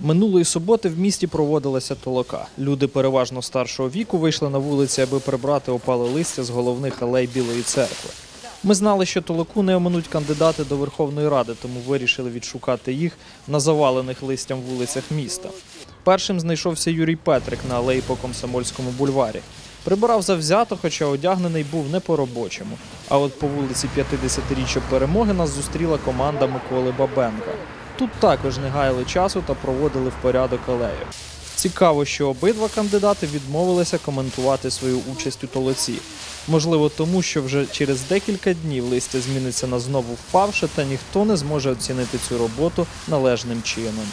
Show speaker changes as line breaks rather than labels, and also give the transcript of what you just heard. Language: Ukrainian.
Минулої суботи в місті проводилася толока. Люди переважно старшого віку вийшли на вулиці, аби прибрати опале листя з головних алей Білої церкви. Ми знали, що толоку не оминуть кандидати до Верховної Ради, тому вирішили відшукати їх на завалених листям вулицях міста. Першим знайшовся Юрій Петрик на алеї по Комсомольському бульварі. Прибирав завзято, хоча одягнений був не по-робочому. А от по вулиці 50-річчя перемоги нас зустріла команда Миколи Бабенка. Тут також не гаяли часу та проводили в порядок алею. Цікаво, що обидва кандидати відмовилися коментувати свою участь у толоці. Можливо, тому що вже через декілька днів листя зміниться на знову впавше, та ніхто не зможе оцінити цю роботу належним чином.